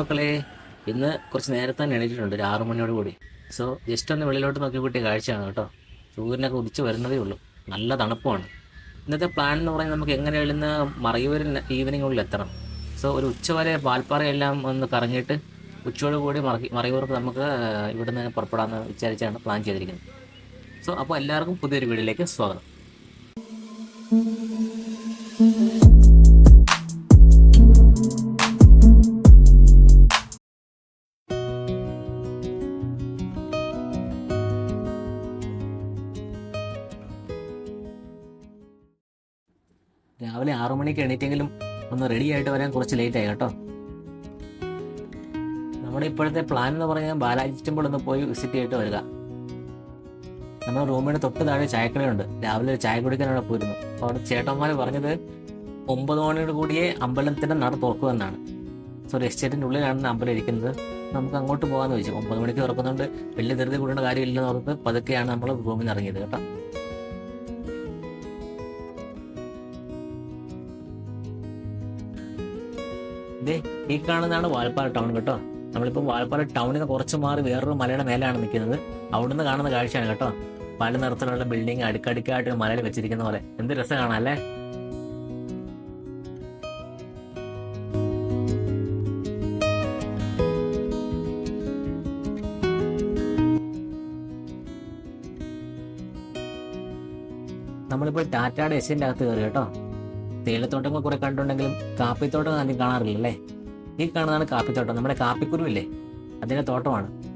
മക്കളെ. ഇന്ന് കുറച്ച് നേരത്തെ തന്നെ എണീറ്റിട്ടുണ്ട്. ഒരു ആറു മണിയോട് കൂടി. സോ ജസ്റ്റ് ഒന്ന് വെളിയിലോട്ട് നോക്കി കിട്ടിയ കാഴ്ചയാണ് കേട്ടോ. സൂര്യനൊക്കെ ഉദിച്ച് വരുന്നതേ ഉള്ളൂ. നല്ല തണുപ്പമാണ് ഇന്നത്തെ പ്ലാൻ എന്ന് പറയുന്നത് നമുക്ക് എങ്ങനെയാലും ഇന്ന് മറയൂരിൽ ഈവനിങ്ങുള്ളിൽ എത്തണം. സോ ഒരു ഉച്ച വരെ പാൽപ്പാറയെല്ലാം ഒന്ന് കറങ്ങിയിട്ട് ഉച്ചയോട് കൂടി മറക്കി മറയൂർക്ക് നമുക്ക് ഇവിടുന്ന് പുറപ്പെടാമെന്ന് വിചാരിച്ചാണ് പ്ലാൻ ചെയ്തിരിക്കുന്നത്. സോ അപ്പോൾ എല്ലാവർക്കും പുതിയൊരു വീഡിയോയിലേക്ക് സ്വാഗതം. രാവിലെ ആറു മണിക്ക് എണീറ്റെങ്കിലും ഒന്ന് റെഡി ആയിട്ട് വരാൻ കുറച്ച് ലേറ്റ് ആയി കേട്ടോ. നമ്മുടെ ഇപ്പോഴത്തെ പ്ലാൻ എന്ന് പറഞ്ഞാൽ ബാലാജി ടെമ്പിൾ ഒന്ന് പോയി വിസിറ്റ് ചെയ്തിട്ട് വരിക. നമ്മുടെ റൂമിന് തൊട്ട് താഴെ ചായക്കടയുണ്ട്. രാവിലെ ഒരു ചായ കുടിക്കാൻ അവിടെ പോയിരുന്നു. അപ്പോൾ അവിടെ ചേട്ടന്മാർ പറഞ്ഞത് ഒമ്പത് മണിയോട് കൂടിയേ അമ്പലത്തിന്റെ നട തുറക്കുമെന്നാണ് സോറി എസ്റ്റേറ്റിന്റെ ഉള്ളിലാണ് അമ്പലം ഇരിക്കുന്നത്. നമുക്ക് അങ്ങോട്ട് പോകാമെന്ന് ചോദിച്ചു. ഒമ്പത് മണിക്ക് തുറക്കുന്നുണ്ട്. വലിയ ധൃതി കൂടേണ്ട കാര്യമില്ലെന്ന് ഓർത്ത് പതുക്കെയാണ് നമ്മൾ റൂമിൽ നിന്ന് ഇറങ്ങിയത് കേട്ടോ. ദേ ഈ കാണുന്നതാണ് വാൽപ്പാറ ടൗൺ കേട്ടോ. നമ്മളിപ്പോൾ വാൽപ്പാറ ടൗണിൽ നിന്ന് കുറച്ച് മാറി വേറൊരു മലയുടെ മേലാണ് നിൽക്കുന്നത്. അവിടുന്ന് കാണുന്ന കാഴ്ചയാണ് കേട്ടോ. പല നിറത്തിലുള്ള ബിൽഡിംഗ് അടുക്കടുക്കായിട്ട് മലയിൽ വെച്ചിരിക്കുന്ന പോലെ. എന്ത് രസം കാണാം അല്ലേ? നമ്മളിപ്പോൾ ടാറ്റയുടെ എസിന്റെ അകത്ത് കയറി കേട്ടോ. തേയിലത്തോട്ടങ്ങൾ കുറെ കണ്ടിട്ടുണ്ടെങ്കിലും കാപ്പിത്തോട്ടം ആദ്യം കാണാറില്ല അല്ലേ ഈ കാണുന്നതാണ് കാപ്പിത്തോട്ടം. നമ്മുടെ കാപ്പിക്കുരു ഇല്ലേ അതിന്റെ തോട്ടമാണ്.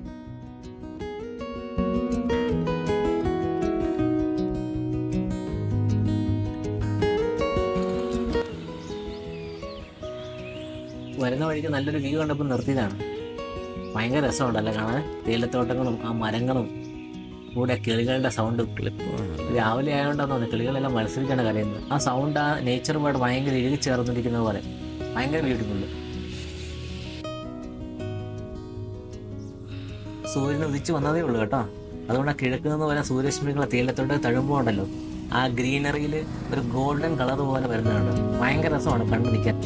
വരുന്ന വഴിക്ക് നല്ലൊരു വ്യൂ കണ്ടപ്പോൾ നിർത്തിയതാണ്. ഭയങ്കര രസമുണ്ടല്ലേ കാണാൻ? തേയിലത്തോട്ടങ്ങളും ആ മരങ്ങളും. കൂടെ കിളികളുടെ സൗണ്ട് രാവിലെ ആയതുകൊണ്ടാണ് തോന്നുന്നത് കിളികളെല്ലാം മത്സരിച്ചാണ് കരയുന്നത്. ആ സൗണ്ട് ആ നേച്ചറുമായിട്ട് ഭയങ്കര ഇഴുകി ചേർന്നിരിക്കുന്നത് പോലെ. ഭയങ്കര ബ്യൂട്ടിഫുൾ സൂര്യൻ ഉദിച്ചു വന്നതേ ഉള്ളൂ കേട്ടോ. അതുകൊണ്ട് ആ കിഴക്ക് നിന്ന് പോലെ സൂര്യരശ്മികളെ തേയിലത്തോട്ട് തഴുമ്പോൾ ഉണ്ടല്ലോ ആ ഗ്രീനറിയിൽ ഒരു ഗോൾഡൻ കളർ പോലെ വരുന്നുണ്ട് ഭയങ്കര രസമാണ് കണ്ടു നിൽക്കാൻ.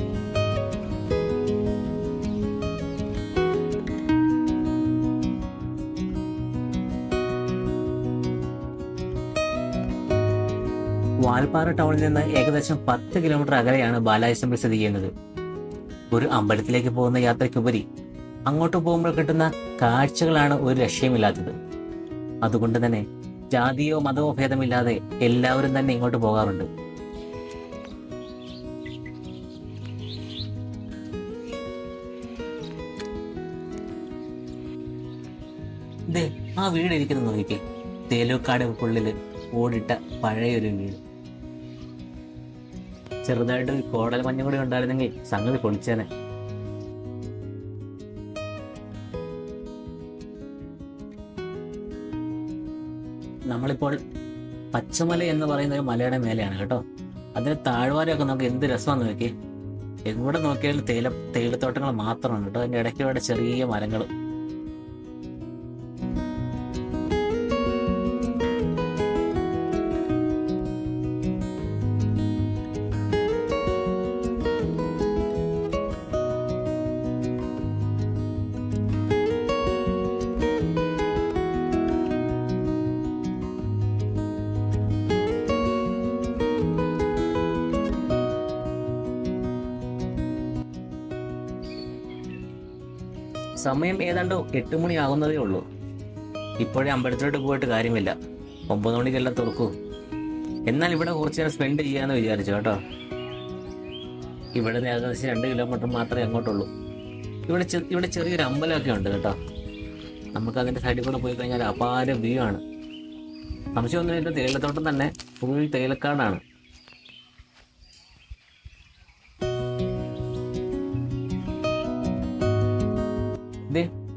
വാൽപ്പാറ ടൗണിൽ നിന്ന് ഏകദേശം പത്ത് കിലോമീറ്റർ അകലെയാണ് ടെമ്പിൾ സ്ഥിതി ചെയ്യുന്നത്. ഒരു അമ്പലത്തിലേക്ക് പോകുന്ന യാത്രയ്ക്കുപരി അങ്ങോട്ട് പോകുമ്പോൾ കിട്ടുന്ന കാഴ്ചകളാണ് ഒരു രക്ഷയുമില്ലാത്തത്. അതുകൊണ്ട് തന്നെ ജാതിയോ മതമോ ഭേദമില്ലാതെ എല്ലാവരും തന്നെ ഇങ്ങോട്ട് പോകാറുണ്ട്. ആ വീട് ഇരിക്കുന്നത് നോക്കിക്കേ. തേലൂക്കാട് ഉള്ളിൽ ഓടിട്ട പഴയൊരു വീട്. ചെറുതായിട്ട് കോടൽ മഞ്ഞും കൂടി ഉണ്ടായിരുന്നെങ്കിൽ സംഗതി പൊളിച്ചേനെ. നമ്മളിപ്പോൾ പച്ചമല എന്ന് പറയുന്ന ഒരു മലയുടെ മേലെയാണ് കേട്ടോ. അതിന് താഴ്വാരമൊക്കെ നമുക്ക് എന്ത് രസമാണെന്ന് നോക്കി എവിടെ നോക്കിയാലും തേയില തേയിലത്തോട്ടങ്ങൾ മാത്രമാണ് കേട്ടോ. അതിന്റെ ഇടയ്ക്കൂടെ ചെറിയ മരങ്ങൾ സമയം ഏതാണ്ട് എട്ട് മണി ആകുന്നതേ ഉള്ളൂ. ഇപ്പോഴേ അമ്പലത്തിലോട്ട് പോയിട്ട് കാര്യമില്ല. ഒമ്പത് മണിക്കെല്ലാം തുറക്കൂ. എന്നാൽ ഇവിടെ കുറച്ച് നേരം സ്പെൻഡ് ചെയ്യാന്ന് വിചാരിച്ചു കേട്ടോ. ഇവിടെ നിന്ന് ഏകദേശം രണ്ട് കിലോമീറ്റർ മാത്രമേ അങ്ങോട്ടുള്ളൂ. ഇവിടെ ഇവിടെ ചെറിയൊരു അമ്പലമൊക്കെ ഉണ്ട് കേട്ടോ. നമുക്ക് അതിന്റെ സൈഡിൽ കൂടെ പോയി കഴിഞ്ഞാൽ അപാര വ്യൂ ആണ്. സംശയമൊന്നുമില്ല തേയിലത്തോട്ടം തന്നെ ഫുൾ തേയിലക്കാടാണ്.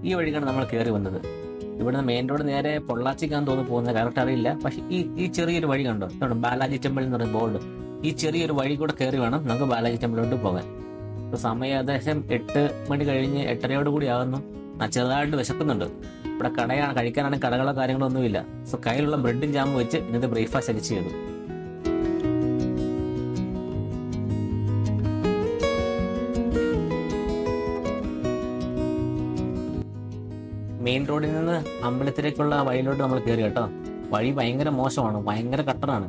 ഈ വഴിക്കാണ് നമ്മൾ കയറി വന്നത്. ഇവിടുന്ന് മെയിൻ റോഡ് നേരെ പൊള്ളാച്ചിക്കാന്ന് തോന്നുന്നു പോകുന്നത് കറക്റ്റ് അറിയില്ല. പക്ഷെ ഈ ഈ ചെറിയൊരു വഴി കണ്ടോ? ഇതാണ് ബാലാജി ടെമ്പിൾ എന്ന് പറയുന്ന ബോർഡ് ഈ ചെറിയൊരു വഴി കൂടെ കയറി വേണം നമുക്ക് ബാലാജി ടെമ്പിളിലോട്ട് പോകാൻ. ഇപ്പൊ സമയം ഏകദേശം എട്ട് മണി കഴിഞ്ഞ് എട്ടരയോട് കൂടി ആകുന്നു ചെറുതായിട്ട് വിശക്കുന്നുണ്ട്. ഇവിടെ കടയാണ് കഴിക്കാനാണെങ്കിൽ കടകളോ കാര്യങ്ങളോ ഒന്നുമില്ല. സോ കയ്യിലുള്ള ബ്രെഡും ജാമും വെച്ച് ഇന്നത്തെ ബ്രേക്ക്ഫാസ്റ്റ് അടിച്ച് ചെയ്തു മെയിൻ റോഡിൽ നിന്ന് അമ്പലത്തിലേക്കുള്ള വഴിയിലോട്ട് നമ്മൾ കയറി കേട്ടോ. വഴി ഭയങ്കര മോശമാണ് ഭയങ്കര കട്ടറാണ്.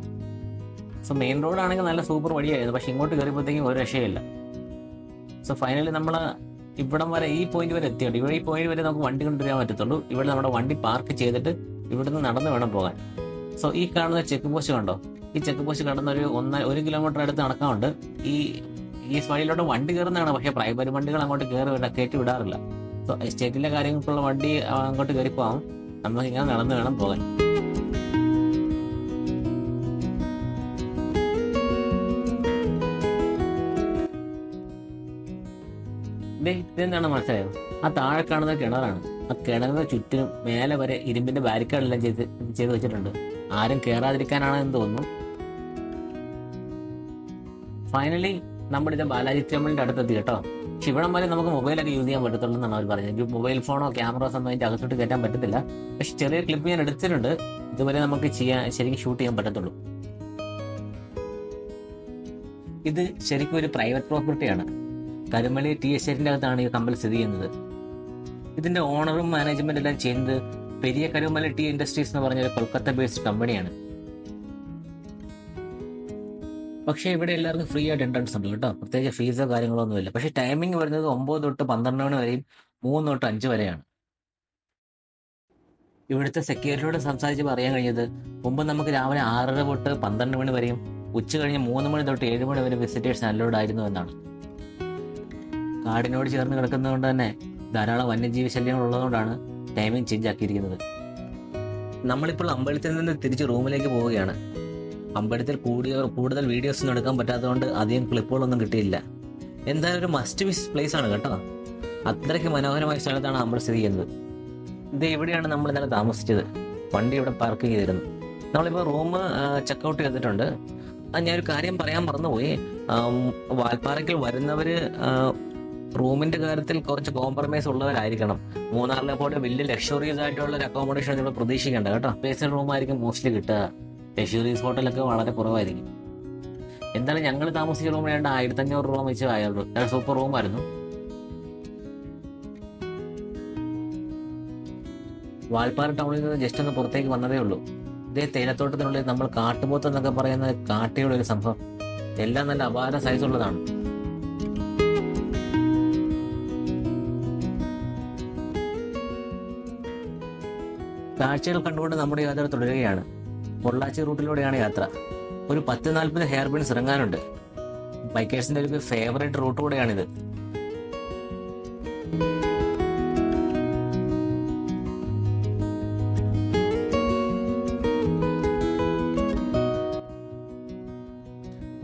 സോ മെയിൻ റോഡാണെങ്കിൽ നല്ല സൂപ്പർ വഴിയായിരുന്നു. പക്ഷെ ഇങ്ങോട്ട് കയറിയപ്പോഴത്തേക്കും ഒരു രക്ഷയില്ല. സോ ഫൈനലി നമ്മൾ ഇവിടം വരെ ഈ പോയിന്റ് വരെ എത്തിയുണ്ട് ഇവിടെ ഈ പോയിന്റ് വരെ നമുക്ക് വണ്ടി കൊണ്ടുവരാൻ പറ്റത്തുള്ളൂ. ഇവിടെ നമ്മുടെ വണ്ടി പാർക്ക് ചെയ്തിട്ട് ഇവിടുന്ന് നടന്ന് വേണം പോകാൻ. സോ ഈ കാണുന്ന ചെക്ക് പോസ്റ്റ് കണ്ടോ? ഈ ചെക്ക് പോസ്റ്റ് കടന്ന ഒരു ഒന്ന ഒരു കിലോമീറ്റർ അടുത്ത് നടക്കാറുണ്ട് ഈ ഈ വഴിയിലോട്ട് വണ്ടി കയറുന്നതാണ്. പക്ഷേ പ്രൈവറ്റ് വണ്ടികൾ അങ്ങോട്ട് കയറി കയറ്റി വിടാറില്ല. എസ്റ്റേറ്റിലെ കാര്യങ്ങൾക്കുള്ള വണ്ടി അങ്ങോട്ട് കയറി പോകാം നമുക്ക് ഇങ്ങനെ നടന്ന് വേണം പോകാൻ. ഇതെന്താണ് മനസ്സിലായത് ആ താഴെ കാണുന്ന കിണറാണ്. ആ കിണറിന് ചുറ്റിനും മേലെ വരെ ഇരുമ്പിന്റെ ബാരിക്കേഡെല്ലാം ചെയ്ത് ചെയ്ത് വെച്ചിട്ടുണ്ട്. ആരും കയറാതിരിക്കാനാണ് എന്ന് തോന്നുന്നു. ഫൈനലി നമ്മുടെ ഇത് ബാലാജി ടെമ്പിളിന്റെ അടുത്തെത്തി കേട്ടോ. പക്ഷെ ഇവിടെ വരെ നമുക്ക് മൊബൈലൊക്കെ യൂസ് ചെയ്യാൻ പറ്റത്തുള്ളൂ എന്നാണ് അവർ പറഞ്ഞത്. ഒരു മൊബൈൽ ഫോണോ ക്യാമറോസ് ഒന്നും അതിന്റെ അകത്തോട്ട് കയറ്റാൻ പറ്റത്തില്ല. പക്ഷെ ചെറിയ ക്ലിപ്പ് ഞാൻ എടുത്തിട്ടുണ്ട്. ഇതുവരെ നമുക്ക് ചെയ്യാൻ ശരിക്കും ഷൂട്ട് ചെയ്യാൻ പറ്റത്തുള്ളൂ. ഇത് ശരിക്കും ഒരു പ്രൈവറ്റ് പ്രോപ്പർട്ടിയാണ് കരുമലി ടി എസ്റ്റേറ്റിന്റെ അകത്താണ് ഈ കമ്പൽ സ്ഥിതി ചെയ്യുന്നത്. ഇതിന്റെ ഓണറും മാനേജ്മെന്റ് എല്ലാം ചെയ്യുന്നത് പെരിയ കരുമല ടി ഇൻഡസ്ട്രീസ് എന്ന് പറഞ്ഞ ഒരു കൊൽക്കത്ത ബേസ്ഡ് കമ്പനിയാണ് പക്ഷേ ഇവിടെ എല്ലാവർക്കും ഫ്രീ ആയിട്ട് എൻട്രൻസ് ഉണ്ട് കേട്ടോ. പ്രത്യേകിച്ച് ഫീസോ കാര്യങ്ങളോ ഒന്നുമില്ല പക്ഷേ ടൈമിംഗ് വരുന്നത് ഒമ്പത് തൊട്ട് പന്ത്രണ്ട് മണി വരെയും മൂന്ന് തൊട്ട് അഞ്ച് വരെയാണ്. ഇവിടുത്തെ സെക്യൂരിറ്റിയോട് സംസാരിച്ച് പറയാൻ കഴിഞ്ഞത് മുമ്പ് നമുക്ക് രാവിലെ ആറര തൊട്ട് പന്ത്രണ്ട് മണി വരെയും ഉച്ച കഴിഞ്ഞ് മൂന്ന് മണി തൊട്ട് ഏഴ് മണി വരെ വിസിറ്റേഴ്സ് അലോഡ് ആയിരുന്നു എന്നാണ്. കാടിനോട് ചേർന്ന് കിടക്കുന്നതുകൊണ്ട് തന്നെ ധാരാളം വന്യജീവി ശല്യങ്ങൾ ഉള്ളതുകൊണ്ടാണ് ടൈമിംഗ് ചേഞ്ച് ആക്കിയിരിക്കുന്നത്. നമ്മളിപ്പോൾ അമ്പലത്തിൽ നിന്ന് തിരിച്ച് റൂമിലേക്ക് പോവുകയാണ്. അമ്പലത്തിൽ കൂടിയ കൂടുതൽ വീഡിയോസ് ഒന്നും എടുക്കാൻ പറ്റാത്തതുകൊണ്ട് അധികം ക്ലിപ്പുകളൊന്നും കിട്ടിയില്ല. എന്തായാലും ഒരു മസ്റ്റ് മിസ് പ്ലേസ് ആണ് കേട്ടോ. അത്രയ്ക്ക് മനോഹരമായ സ്ഥലത്താണ് അമ്പലം സ്ഥിതി ചെയ്യുന്നത്. ഇത് ഇവിടെയാണ് നമ്മൾ ഇന്നലെ താമസിച്ചത്. വണ്ടി ഇവിടെ പാർക്ക് ചെയ്തിരുന്നു. നമ്മളിപ്പോൾ റൂം ചെക്കൗട്ട് ചെയ്തിട്ടുണ്ട്. ഞാനൊരു കാര്യം പറയാൻ മറന്നുപോയി. വാൽപ്പാറയ്ക്ക് വരുന്നവര് റൂമിന്റെ കാര്യത്തിൽ കുറച്ച് കോംപ്രമൈസ് ഉള്ളവരായിരിക്കണം. മൂന്നാറിലെ പോലെ വലിയ ലക്ഷറീസ് ആയിട്ടുള്ള ഒരു അക്കോമഡേഷൻ നിങ്ങൾ പ്രതീക്ഷിക്കേണ്ട കേട്ടോ. പേഴ്സണൽ റൂം ആയിരിക്കും മോസ്റ്റ്ലി കിട്ടുക. ലക്ഷറീസ് ഹോട്ടലൊക്കെ വളരെ കുറവായിരിക്കും. എന്തായാലും ഞങ്ങൾ താമസിച്ച റൂം വേണ്ട ആയിരത്തി അഞ്ഞൂറ് രൂപ വെച്ച് ആയുള്ളൂ സൂപ്പർ റൂമായിരുന്നു വാൽപ്പാറ ടൗണിൽ നിന്ന് ജസ്റ്റ് ഒന്ന് പുറത്തേക്ക് വന്നതേ ഉള്ളൂ. ഇതേ തേയിലത്തോട്ടത്തിനുള്ളിൽ നമ്മൾ കാട്ടുപോത്ത് എന്നൊക്കെ പറയുന്ന കാട്ടിയുടെ ഒരു സംഭവം. എല്ലാം നല്ല അപാര സൈസ് ഉള്ളതാണ്. കാഴ്ചകൾ കണ്ടുകൊണ്ട് നമ്മുടെ യാത്ര തുടരുകയാണ്. പൊള്ളാച്ചി റൂട്ടിലൂടെയാണ് യാത്ര. ഒരു പത്ത് നാൽപ്പത് ഹെയർ പിൻസ് ഇറങ്ങാനുണ്ട്. ബൈക്കേഴ്സിന്റെ ഒരു ഫേവറേറ്റ് റൂട്ട് കൂടെയാണിത്.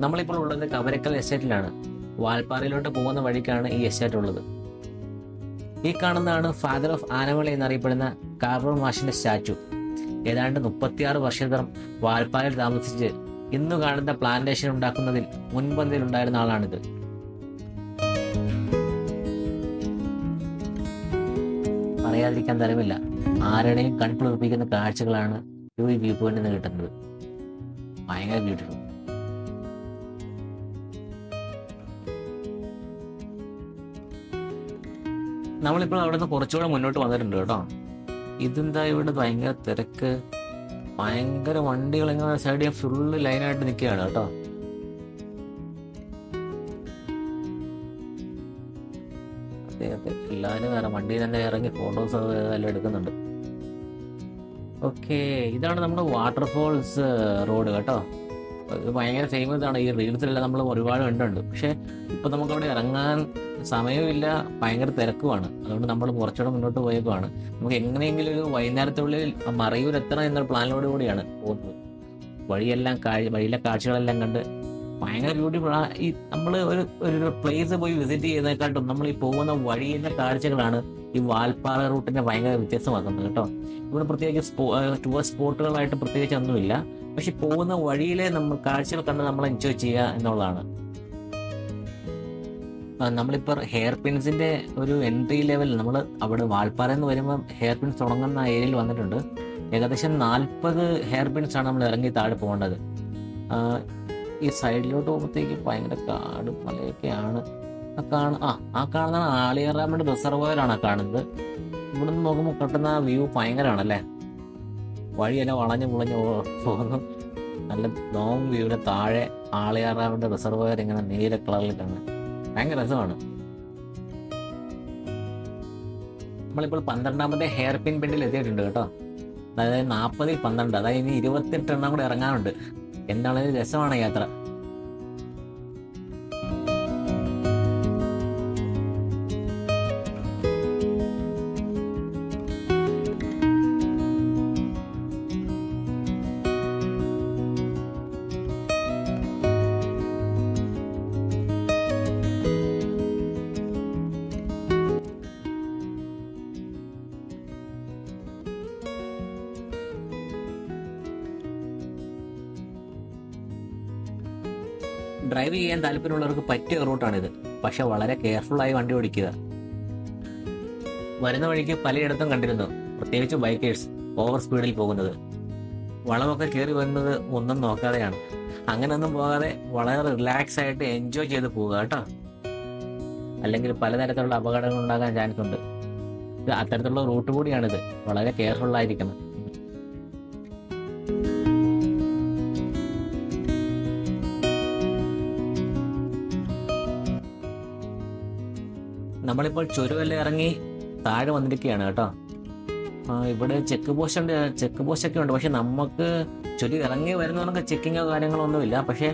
നമ്മളിപ്പോൾ ഉള്ളത് കവരക്കൽ എസ്റ്റേറ്റിലാണ്. വാൽപ്പാറയിലോട്ട് പോകുന്ന വഴിക്കാണ് ഈ എസ്റ്റേറ്റ് ഉള്ളത്. ഈ കാണുന്നതാണ് ഫാദർ ഓഫ് ആനമളി എന്നറിയപ്പെടുന്ന കാർവർ മാഷിന്റെ സ്റ്റാച്ചു ഏതാണ്ട് മുപ്പത്തിയാറ് വർഷത്തോളം വാൽപ്പായിൽ താമസിച്ച് ഇന്നു കാണുന്ന പ്ലാന്റേഷൻ ഉണ്ടാക്കുന്നതിൽ മുൻപന്തിയിൽ ഉണ്ടായിരുന്ന ആളാണിത്. പറയാതിരിക്കാൻ തരമില്ല. ആരുടെയും കൺകുളിർപ്പിക്കുന്ന കാഴ്ചകളാണ് ഈ വ്യൂ പോയിന്റിൽ നിന്ന് കിട്ടുന്നത്. ഭയങ്കര ബ്യൂട്ടിഫുൾ നമ്മളിപ്പോൾ അവിടെ നിന്ന് കുറച്ചുകൂടെ മുന്നോട്ട് വന്നിട്ടുണ്ട് കേട്ടോ. ഇതെന്താ ഇവിടെ ഭയങ്കര തിരക്ക്? ഭയങ്കര വണ്ടികൾ ഇങ്ങനെ സൈഡിൽ ഫുള്ള് ലൈനായിട്ട് നിൽക്കുകയാണ് കേട്ടോ. അതെ അതെ. എല്ലാവരും വേറെ വണ്ടിയിൽ തന്നെ ഇറങ്ങി ഫോട്ടോസ് എല്ലാം എടുക്കുന്നുണ്ട്. ഓക്കെ ഇതാണ് നമ്മുടെ വാട്ടർഫോൾസ് റോഡ് കേട്ടോ. ഭയങ്കര ഫേമസ് ആണ്. ഈ റീൽസിലെല്ലാം നമ്മൾ ഒരുപാട് കണ്ടുണ്ട് പക്ഷെ ഇപ്പൊ നമുക്ക് അവിടെ ഇറങ്ങാൻ സമയമില്ല. ഭയങ്കര തിരക്കുമാണ് അതുകൊണ്ട് നമ്മൾ കുറച്ചുകൂടെ മുന്നോട്ട് പോയേക്കുവാണ്. നമുക്ക് എങ്ങനെയെങ്കിലും ഒരു വൈകുന്നേരത്തുള്ളിൽ മറയൂർ എത്തണം എന്ന പ്ലാനോട് കൂടിയാണ് പോകുന്നത്. വഴിയെല്ലാം വഴിയിലെ കാഴ്ചകളെല്ലാം കണ്ട് ഭയങ്കര ബ്യൂട്ടിഫുൾ ആ. ഈ നമ്മൾ ഒരു ഒരു പ്ലേസ് പോയി വിസിറ്റ് ചെയ്യുന്നതിനെക്കാട്ടും നമ്മൾ ഈ പോകുന്ന വഴിയിലെ കാഴ്ചകളാണ് ഈ വാൽപ്പാറ റൂട്ടിനെ ഭയങ്കര വ്യത്യസ്തമാക്കുന്നത് കേട്ടോ. ഇവിടെ പ്രത്യേകിച്ച് സ്പോ ടൂറിസ്റ്റ് സ്പോട്ടുകളായിട്ട് പ്രത്യേകിച്ച് ഒന്നുമില്ല. പക്ഷെ പോകുന്ന വഴിയിലെ നമ്മൾ കാഴ്ചകൾ കണ്ട് നമ്മൾ എൻജോയ് ചെയ്യുക എന്നുള്ളതാണ്. നമ്മളിപ്പോൾ ഹെയർ പിൻസിന്റെ ഒരു എൻട്രി ലെവൽ നമ്മൾ അവിടെ വാൽപ്പാറ എന്ന് വരുമ്പോൾ ഹെയർ പിൻസ് തുടങ്ങുന്ന ഏരിയയിൽ വന്നിട്ടുണ്ട്. ഏകദേശം നാൽപ്പത് ഹെയർ പിൻസ് ആണ് നമ്മൾ ഇറങ്ങി താഴെ പോകേണ്ടത്. ഈ സൈഡിലോട്ട് പോകുമ്പോഴത്തേക്ക് ഭയങ്കര കാടും മലയൊക്കെയാണ്. ആ കാണ ആ ആ കാണുന്നതാണ് ആളിയറാമയുടെ റിസർവോയറാണ് ആ കാണുന്നത്. ഇവിടുന്ന് നോക്കുമ്പോൾ കിട്ടുന്ന വ്യൂ ഭയങ്കരമാണല്ലേ? വഴിയെല്ലാം വളഞ്ഞു മുളഞ്ഞു പോകുന്നു. നല്ല ലോങ് വ്യൂവിന് താഴെ ആളിയാറാവിന്റെ റിസർവയർ ഇങ്ങനെ നീല കാണാൻ ഭയങ്കര രസമാണ്. നമ്മളിപ്പോൾ പന്ത്രണ്ടാമത്തെ ഹെയർ പിൻ ബെൻഡിൽ എത്തിയിട്ടുണ്ട് കേട്ടോ. അതായത് നാൽപ്പതിൽ പന്ത്രണ്ട് അതായത് ഇനി ഇരുപത്തെട്ട് എണ്ണം കൂടെ ഇറങ്ങാനുണ്ട്. എന്താണെങ്കിലും രസമാണ് യാത്ര. ഡ്രൈവ് ചെയ്യാൻ താല്പര്യമുള്ളവർക്ക് പറ്റിയ റൂട്ടാണിത്. പക്ഷെ വളരെ കെയർഫുൾ ആയി വണ്ടി ഓടിക്കുക. വരുന്ന വഴിക്ക് പലയിടത്തും കണ്ടിരുന്നു. പ്രത്യേകിച്ച് ബൈക്കേഴ്സ് ഓവർ സ്പീഡിൽ പോകുന്നത്. വളമൊക്കെ കയറി വരുന്നത് ഒന്നും നോക്കാതെയാണ്. അങ്ങനെയൊന്നും പോകാതെ വളരെ റിലാക്സ് ആയിട്ട് എൻജോയ് ചെയ്ത് പോവുക കേട്ടോ. അല്ലെങ്കിൽ പലതരത്തിലുള്ള അപകടങ്ങൾ ഉണ്ടാകാൻ ചാൻസ് ഉണ്ട്. ഇത് അത്തരത്തിലുള്ള റൂട്ട് കൂടിയാണിത്. വളരെ കെയർഫുൾ ആയിരിക്കണം. നമ്മളിപ്പോൾ ചുരുവല്ല ഇറങ്ങി താഴെ വന്നിരിക്കുകയാണ് കേട്ടോ. ഇവിടെ ചെക്ക് പോസ്റ്റ് ഉണ്ട് ചെക്ക് പോസ്റ്റ് ഒക്കെ ഉണ്ട്. പക്ഷെ നമുക്ക് ചുരം ഇറങ്ങി വരുന്നവർക്ക് ചെക്കിങ്ങോ കാര്യങ്ങളോ ഒന്നുമില്ല പക്ഷെ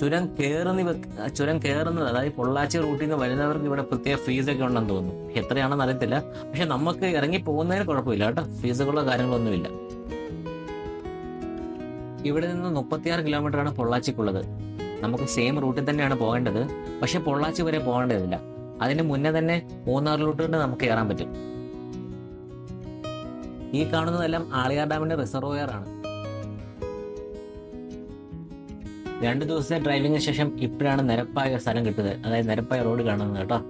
ചുരം കയറുന്ന ചുരം കയറുന്നത് അതായത് പൊള്ളാച്ചി റൂട്ടിൽ നിന്ന് വരുന്നവർക്ക് ഇവിടെ പ്രത്യേക ഫീസൊക്കെ ഉണ്ടെന്ന് തോന്നുന്നു. എത്രയാണെന്ന് അറിയത്തില്ല. പക്ഷെ നമുക്ക് ഇറങ്ങി പോകുന്നതിന് കുഴപ്പമില്ല കേട്ടോ. ഫീസുകളോ കാര്യങ്ങളോ ഒന്നുമില്ല ഇവിടെ നിന്ന് മുപ്പത്തിയാറ് കിലോമീറ്റർ ആണ് പൊള്ളാച്ചിക്കുള്ളത്. നമുക്ക് സെയിം റൂട്ടിൽ തന്നെയാണ് പോകേണ്ടത്. പക്ഷെ പൊള്ളാച്ചി വരെ പോകേണ്ടതില്ല. അതിന് മുന്നേ തന്നെ മൂന്നാറിലോട്ട് തന്നെ നമുക്ക് കയറാൻ പറ്റും. ഈ കാണുന്നതെല്ലാം ആളിയാർ ഡാമിന്റെ റിസർവോയർ ആണ്. രണ്ടു ദിവസത്തെ ഡ്രൈവിംഗിന് ശേഷം ഇപ്പോഴാണ് നിരപ്പായ സ്ഥലം കിട്ടുന്നത്. അതായത് നിരപ്പായ റോഡ് കാണുന്നത് കേട്ടോ.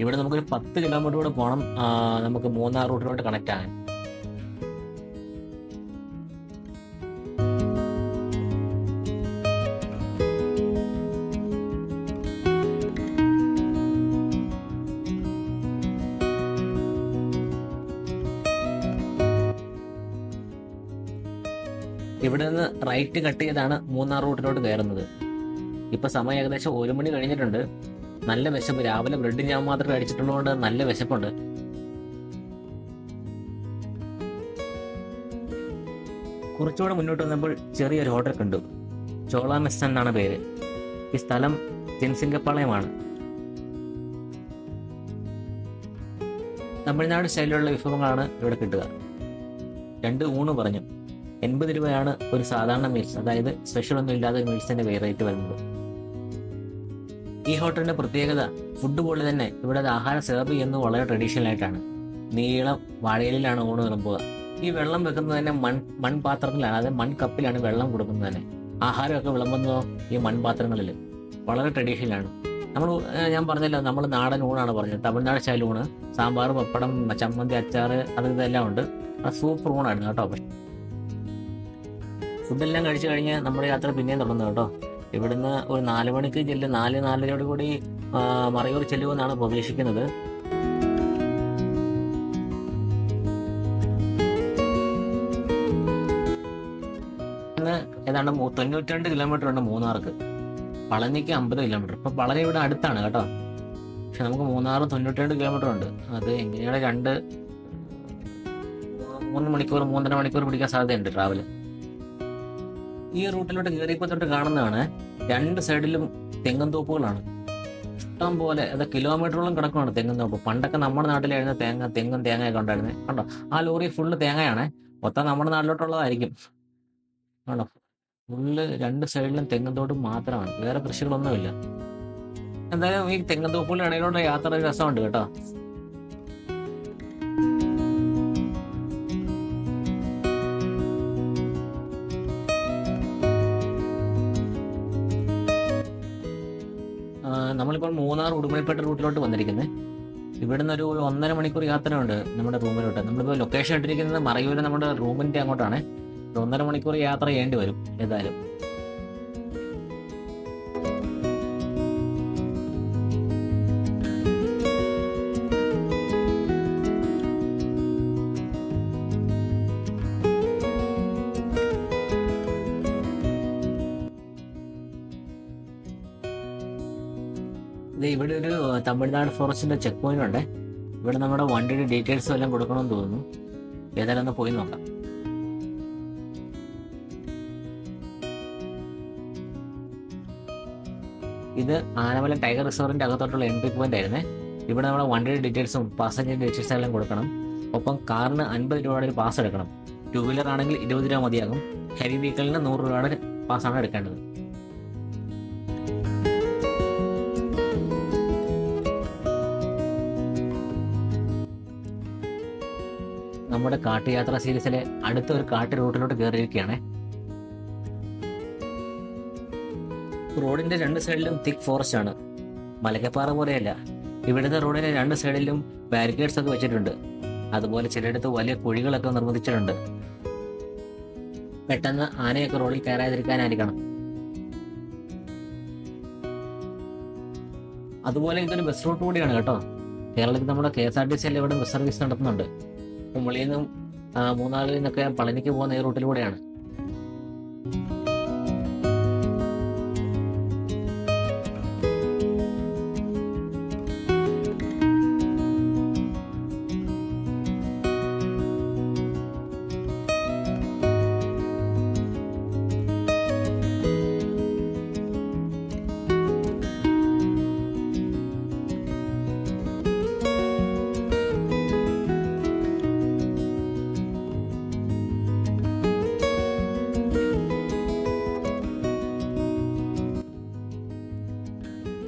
ഇവിടെ നമുക്കൊരു പത്ത് കിലോമീറ്റർ കൂടെ പോകണം നമുക്ക് മൂന്നാർ റൂട്ടിലോട്ട് കണക്ട് ആകാൻ. റൈറ്റ് കട്ട് ചെയ്താണ് മൂന്നാർ റൂട്ടിലോട്ട് കയറുന്നത്. ഇപ്പൊ സമയം ഏകദേശം ഒരു മണി കഴിഞ്ഞിട്ടുണ്ട്. നല്ല വിശപ്പ്. രാവിലെ ബ്രെഡ് ഞാൻ മാത്രം അടിച്ചിട്ടുള്ളതുകൊണ്ട് നല്ല വിശപ്പുണ്ട്. കുറച്ചുകൂടെ മുന്നോട്ട് വന്നപ്പോൾ ചെറിയൊരു ഹോട്ടൽ കണ്ടു. ചോള മെസ് എന്നാണ് പേര്. ഈ സ്ഥലം ജൻസിംഗപ്പാളയമാണ്. തമിഴ്നാട് സ്റ്റൈലിലുള്ള വിഭവങ്ങളാണ് ഇവിടെ കിട്ടുക. രണ്ട് ഊണ് പറഞ്ഞു. എൺപത് രൂപയാണ് ഒരു സാധാരണ മീൽസ് അതായത് സ്പെഷ്യൽ ഒന്നും ഇല്ലാതെ മീൽസിന്റെ വേറായിട്ട് റേറ്റ് വരുന്നത്. ഈ ഹോട്ടലിന്റെ പ്രത്യേകത ഫുഡ് പോലെ തന്നെ ഇവിടെ ആഹാരം സെർവ് ചെയ്യുന്നത് വളരെ ട്രഡീഷണൽ ആയിട്ടാണ്. നീളം വാഴയിലാണ് ഊണ് വിളമ്പുക ഈ വെള്ളം വെക്കുന്നത് തന്നെ മൺ മൺപാത്രത്തിലാണ് അതായത് മൺകപ്പിലാണ് വെള്ളം കൊടുക്കുന്നത് തന്നെ. ആഹാരമൊക്കെ വിളമ്പുന്നതോ ഈ മൺപാത്രങ്ങളിൽ. വളരെ ട്രഡീഷണലാണ് നമ്മൾ ഞാൻ പറഞ്ഞല്ലോ നമ്മൾ നാടൻ ഊണാണ് പറഞ്ഞത്. തമിഴ്നാട് ശൈലൂണ് സാമ്പാർ പപ്പടം ചമ്മന്തി അച്ചാറ് അത് ഇതെല്ലാം ഉണ്ട്. അത് സൂപ്പർ ഊണായിരുന്നു കേട്ടോ. ഫുഡെല്ലാം കഴിച്ചു കഴിഞ്ഞാൽ നമ്മുടെ യാത്ര പിന്നെയും തുടർന്നു കേട്ടോ. ഇവിടുന്ന് ഒരു നാല് മണിക്ക് ചെല്ലും നാല് നാലരയോട് കൂടി മറയൂർ ചെല്ലുമെന്നാണ് പ്രതീക്ഷിക്കുന്നത്. ഏതാണ്ട് തൊണ്ണൂറ്റിരണ്ട് കിലോമീറ്റർ ഉണ്ട് മൂന്നാർക്ക്. പളനിക്ക് അമ്പത് കിലോമീറ്റർ ഇപ്പൊ വളരെ ഇവിടെ അടുത്താണ് കേട്ടോ. പക്ഷെ നമുക്ക് മൂന്നാറ് തൊണ്ണൂറ്റിരണ്ട് കിലോമീറ്റർ ഉണ്ട്. അത് എങ്ങനെയാണ് രണ്ട് മൂന്ന് മണിക്കൂർ മൂന്നര മണിക്കൂർ പിടിക്കാൻ സാധ്യതയുണ്ട് ട്രാവൽ ഈ റൂട്ടിലോട്ട് കയറിയപ്പോൾ തൊട്ട് കാണുന്നതാണ് രണ്ട് സൈഡിലും തെങ്ങും തോപ്പുകളാണ്. ഇഷ്ടം പോലെ അത് കിലോമീറ്ററോളം കിടക്കുവാണ് തെങ്ങും തോപ്പ്. പണ്ടൊക്കെ നമ്മുടെ നാട്ടിലായിരുന്ന തേങ്ങ തെങ്ങും തേങ്ങയൊക്കെ ഉണ്ടായിരുന്നത് കണ്ടോ? ആ ലോറി ഫുള്ള് തേങ്ങയാണ്. മൊത്തം നമ്മുടെ നാട്ടിലോട്ടുള്ളതായിരിക്കും. കണ്ടോ? ഫുള്ള് രണ്ട് സൈഡിലും തെങ്ങും തോട്ടും മാത്രമാണ്. വേറെ കൃഷികളൊന്നുമില്ല. എന്തായാലും ഈ തെങ്ങും തോപ്പുകളുടെ ഇടയിലൂടെ യാത്ര രസമുണ്ട് കേട്ടോ. നമ്മളിപ്പോൾ മൂന്നാർ ഉടുമണിപ്പേട്ട റൂട്ടിലോട്ട് വന്നിരിക്കുന്നത് ഇവിടുന്ന് ഒരു ഒന്നര മണിക്കൂർ യാത്രയുണ്ട് നമ്മുടെ റൂമിലോട്ട്. നമ്മളിപ്പോൾ ലൊക്കേഷൻ ഇട്ടിരിക്കുന്നത് മറയൂര് നമ്മുടെ റൂമിന്റെ അങ്ങോട്ടാണ്. ഒന്നര മണിക്കൂർ യാത്ര ചെയ്യേണ്ടി വരും ഏതായാലും. ഇവിടെ ഒരു തമിഴ്നാട് ഫോറസ്റ്റിന്റെ ചെക്ക് പോയിന്റ് ഉണ്ട്. ഇവിടെ നമ്മുടെ വണ്ടിയുടെ ഡീറ്റെയിൽസും എല്ലാം കൊടുക്കണമെന്ന് തോന്നുന്നു. ഏതായാലും ഒന്ന് പോയി നോക്കാം. ഇത് ആനമല ടൈഗർ റിസോർട്ടിന്റെ അകത്തോട്ടുള്ള എൻട്രി പോയിന്റ് ആയിരുന്നേ. ഇവിടെ നമ്മുടെ വണ്ടിയുടെ ഡീറ്റെയിൽസും പാസഞ്ചർ ഡീറ്റെയിൽസും എല്ലാം കൊടുക്കണം. ഒപ്പം കാറിന് അൻപത് രൂപയുടെ ഒരു പാസ് എടുക്കണം. ടൂ വീലർ ആണെങ്കിൽ ഇരുപത് രൂപ മതിയാകും. ഹെവി വെഹിക്കിളിന് നൂറ് രൂപയുടെ പാസ്സാണ് എടുക്കേണ്ടത്. നമ്മുടെ കാട്ടുയാത്ര സീരീസിലെ അടുത്ത ഒരു കാട്ട് റൂട്ടിലോട്ട് കയറിയിരിക്കുകയാണ് റോഡിന്റെ രണ്ട് സൈഡിലും തിക് ഫോറസ്റ്റ് ആണ്. മലക്കപ്പാറ പോലെയല്ല. ഇവിടുത്തെ റോഡിന്റെ രണ്ട് സൈഡിലും ബാരിക്കേഡ്സ് ഒക്കെ വെച്ചിട്ടുണ്ട്. അതുപോലെ ചിലയിടത്ത് വലിയ കുഴികളൊക്കെ നിർമ്മിച്ചിട്ടുണ്ട്. പെട്ടെന്ന് ആനയൊക്കെ റോഡിൽ കയറാതിരിക്കാനായിരിക്കണം. അതുപോലെ ഇതൊരു ബസ് റൂട്ട് കൂടിയാണ് കേട്ടോ. കേരളത്തിൽ നമ്മുടെ K S R T C എല്ലാം ഇവിടെ ബസ് സർവീസ് നടത്തുന്നുണ്ട്. കുമളിയിൽ നിന്നും മൂന്നാറിൽ നിന്നൊക്കെ പളനിക്ക് പോകുന്ന ഈ റൂട്ടിലൂടെയാണ്.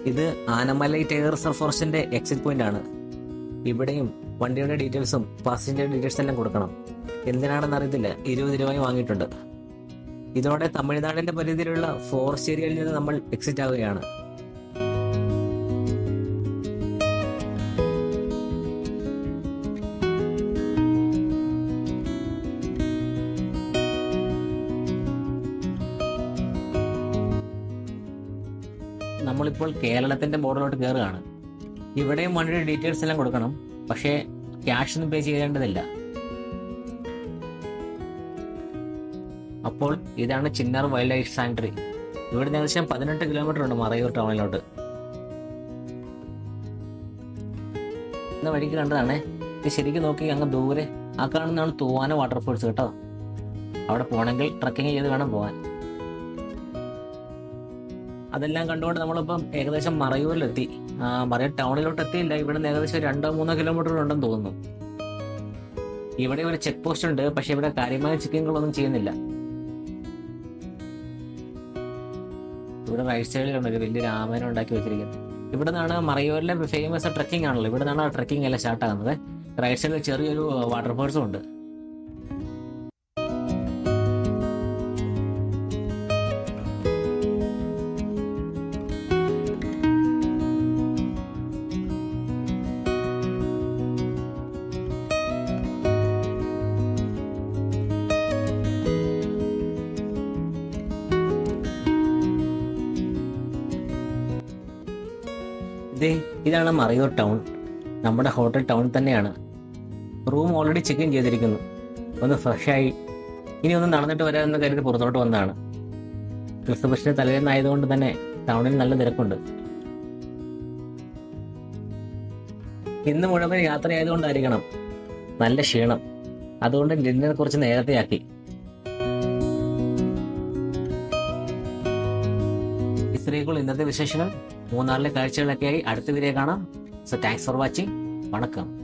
ഇത് ആനമലൈ ടൈഗർ ഫോറസ്റ്റിന്റെ എക്സിറ്റ് പോയിന്റ് ആണ്. ഇവിടെയും വണ്ടിയുടെ ഡീറ്റെയിൽസും പാസഞ്ചർ ഡീറ്റെയിൽസ് എല്ലാം കൊടുക്കണം. എന്തിനാണെന്ന് അറിയത്തില്ല. ഇരുപത് രൂപയും വാങ്ങിയിട്ടുണ്ട്. ഇതോടെ തമിഴ്നാടിന്റെ പരിധിയിലുള്ള ഫോറസ്റ്റ് ഏരിയയിൽ നിന്ന് നമ്മൾ എക്സിറ്റ് ആവുകയാണ്. കേരളത്തിന്റെ ബോർഡറിലോട്ട് കയറുകയാണ് ഇവിടെയും വണ്ടിയുടെ ഡീറ്റെയിൽസ് എല്ലാം കൊടുക്കണം. പക്ഷേ ക്യാഷ് ഒന്നും പേ ചെയ്യേണ്ടതില്ല. അപ്പോൾ ഇതാണ് ചിന്നാർ വൈൽഡ് ലൈഫ് സാങ്ച്വറി ഇവിടെ ഏകദേശം പതിനെട്ട് കിലോമീറ്റർ ഉണ്ട് മറയൂർ ടൗണിലോട്ട് ഇന്ന് വഴിക്ക് കണ്ടതാണ്. ഇത് ശരിക്കും നോക്കി അങ്ങ് ദൂരെ ആ കാണുന്നതാണ് തൂവാന വാട്ടർഫോൾസ് കേട്ടോ. അവിടെ പോകണമെങ്കിൽ ട്രക്കിങ് ചെയ്ത് വേണം പോകാൻ. അതെല്ലാം കണ്ടുകൊണ്ട് നമ്മളിപ്പം ഏകദേശം മറയൂരിലെത്തി. മറയൂർ ടൗണിലോട്ട് എത്തിയില്ല ഇവിടെ നിന്ന് ഏകദേശം രണ്ടോ മൂന്നോ കിലോമീറ്റർ ഉണ്ടെന്ന് തോന്നുന്നു. ഇവിടെ ഒരു ചെക്ക് പോസ്റ്റ് ഉണ്ട്. പക്ഷെ ഇവിടെ കാര്യമായ ചെക്കിങ്ങുകളൊന്നും ചെയ്യുന്നില്ല. ഇവിടെ റൈറ്റ് സൈഡിലുണ്ട് ഒരു വലിയ രാമനം ഉണ്ടാക്കി വെച്ചിരിക്കുന്നത് ഇവിടെ നിന്നാണ് മറയൂരിലെ ഫേമസ് ട്രക്കിംഗ് ആണല്ലോ. ഇവിടെ നിന്നാണ് ട്രക്കിംഗ് എല്ലാം സ്റ്റാർട്ട് ആകുന്നത്. റൈറ്റ് സൈഡിൽ ചെറിയൊരു വാട്ടർഫോൾസും ഉണ്ട്. ഇതാണ് മറയൂർ ടൗൺ നമ്മുടെ ഹോട്ടൽ ടൗൺ തന്നെയാണ്. റൂം ഓൾറെഡി ചെക്ക് ഇൻ ചെയ്തിരിക്കുന്നു. ഒന്ന് ഫ്രഷായി ഇനി ഒന്ന് നടന്നിട്ട് വരാമെന്ന് കരുതി പുറത്തോട്ട് വന്നതാണ്. ക്രിസ്തുപക്ഷന് തലേന്നായതുകൊണ്ട് തന്നെ ടൗണിൽ നല്ല തിരക്കുണ്ട്. ഇന്ന് മുഴുവൻ യാത്രയായതുകൊണ്ടായിരിക്കണം നല്ല ക്ഷീണം. അതുകൊണ്ട് ഡിന്നർ കുറച്ച് നേരത്തെയാക്കി. ഇത്രയൊക്കെയുള്ള ഇന്നത്തെ വിശേഷങ്ങൾ? മൂന്നാറിലെ കാഴ്ചകളൊക്കെയായി. അടുത്ത വീഡിയോ കാണാം. സോ താങ്ക്സ് ഫോർ വാച്ചിങ് വണക്കം.